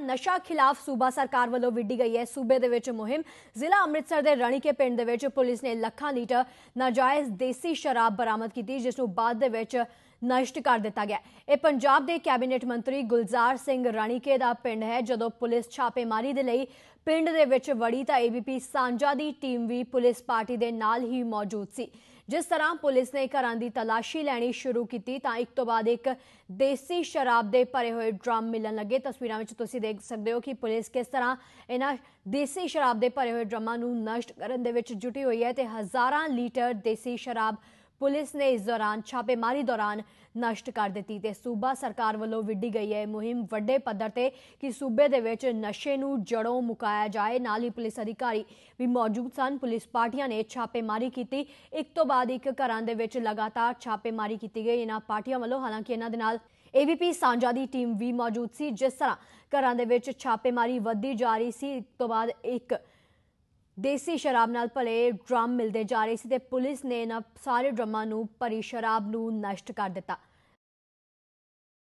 ਨਸ਼ਾ ਖਿਲਾਫ ਸੂਬਾ ਸਰਕਾਰ ਵੱਲੋਂ ਵਿੱਢੀ ਗਈ ਹੈ। ਸੂਬੇ ਦੇ ਵਿੱਚ ਮੁਹਿੰਮ, ਜ਼ਿਲ੍ਹਾ ਅੰਮ੍ਰਿਤਸਰ ਦੇ ਰਣੀਕੇ ਪਿੰਡ ਦੇ ਵਿੱਚ ਪੁਲਿਸ ਨੇ ਲੱਖਾਂ ਲੀਟਰ ਨਾਜਾਇਜ਼ ਦੇਸੀ ਸ਼ਰਾਬ ਬਰਾਮਦ ਕੀਤੀ, ਜਿਸ ਨੂੰ ਬਾਅਦ ਦੇ ਵਿੱਚ ਨਸ਼ਟ ਕਰ ਦਿੱਤਾ ਗਿਆ। ਇਹ ਪੰਜਾਬ ਦੇ ਕੈਬਨਿਟ ਮੰਤਰੀ ਗੁਲਜ਼ਾਰ ਸਿੰਘ ਰਾਣੀਕੇ ਦਾ ਪਿੰਡ ਹੈ। ਜਦੋਂ ਪੁਲਿਸ ਛਾਪੇਮਾਰੀ ਦੇ ਲਈ ਪਿੰਡ ਦੇ ਵਿੱਚ ਵੜੀ ਤਾਂ ਏਬੀਪੀ ਸਾਂਝਾ ਦੀ ਟੀਮ ਵੀ ਪੁਲਿਸ ਪਾਰਟੀ ਦੇ ਨਾਲ ਹੀ ਮੌਜੂਦ ਸੀ। ਜਿਸ ਤਰ੍ਹਾਂ ਪੁਲਿਸ ਨੇ ਘਰਾਂ ਦੀ ਤਲਾਸ਼ੀ ਲੈਣੀ ਸ਼ੁਰੂ ਕੀਤੀ ਤਾਂ ਇੱਕ ਤੋਂ ਬਾਅਦ ਇੱਕ ਦੇਸੀ ਸ਼ਰਾਬ ਦੇ ਭਰੇ ਹੋਏ ਡਰਮ ਮਿਲਣ ਲੱਗੇ। ਤਸਵੀਰਾਂ ਵਿੱਚ ਤੁਸੀਂ ਦੇਖ ਸਕਦੇ ਹੋ ਕਿ ਪੁਲਿਸ ਕਿਸ ਤਰ੍ਹਾਂ ਇਹਨਾਂ ਦੇਸੀ ਸ਼ਰਾਬ ਦੇ ਭਰੇ ਹੋਏ ਡਰਮਾਂ ਨੂੰ ਨਸ਼ਟ ਕਰਨ ਦੇ ਵਿੱਚ ਜੁਟੀ ਹੋਈ ਹੈ ਤੇ ਹਜ਼ਾਰਾਂ ਲੀਟਰ ਦੇਸੀ ਸ਼ਰਾਬ ਪੁਲਿਸ ਨੇ ਇਸ ਦੌਰਾਨ ਛਾਪੇਮਾਰੀ ਦੌਰਾਨ ਨਸ਼ਟ ਕਰ ਦਿੱਤੀ ਤੇ ਸੂਬਾ ਸਰਕਾਰ ਵੱਲੋਂ ਵਿੱਢੀ ਗਈ ਹੈ ਮੁਹਿੰਮ ਵੱਡੇ ਪੱਧਰ ਤੇ ਕਿ ਸੂਬੇ ਦੇ ਵਿੱਚ ਨਸ਼ੇ ਨੂੰ ਜੜੋਂ ਮੁਕਾਇਆ ਜਾਏ। ਨਾਲ ਹੀ ਪੁਲਿਸ ਅਧਿਕਾਰੀ ਵੀ ਮੌਜੂਦ ਸਨ। ਪੁਲਿਸ ਪਾਰਟੀਆਂ ਨੇ ਛਾਪੇਮਾਰੀ ਕੀਤੀ। ਇੱਕ ਤੋਂ ਬਾਅਦ ਇੱਕ ਘਰਾਂ ਦੇ ਵਿੱਚ ਲਗਾਤਾਰ ਛਾਪੇਮਾਰੀ ਕੀਤੀ ਗਈ। ਇਹਨਾਂ ਪਾਰਟੀਆਂ ਵੱਲੋਂ ਹਾਲਾਂਕਿ ਇਹਨਾਂ ਦੇ ਨਾਲ ਏਵੀਪੀ ਸਾਂਝਾ ਦੀ ਟੀਮ ਵੀ ਮੌਜੂਦ ਸੀ। ਜਿਸ ਤਰ੍ਹਾਂ ਘਰਾਂ ਦੇ ਵਿੱਚ ਛਾਪੇਮਾਰੀ ਵੱਧਦੀ ਜਾ ਰਹੀ ਸੀ। ਇੱਕ ਤੋਂ ਬਾਅਦ ਇੱਕ ਦੇਸੀ ਸ਼ਰਾਬ ਨਾਲ ਭਲੇ ਡਰਮ ਮਿਲਦੇ ਜਾ ਰਹੇ ਸੀ ਤੇ ਪੁਲਿਸ ਨੇ ਇਹਨਾਂ ਸਾਰੇ ਡਰਮਾਂ ਨੂੰ ਭਰੀ ਸ਼ਰਾਬ ਨੂੰ ਨਸ਼ਟ ਕਰ ਦਿੱਤਾ।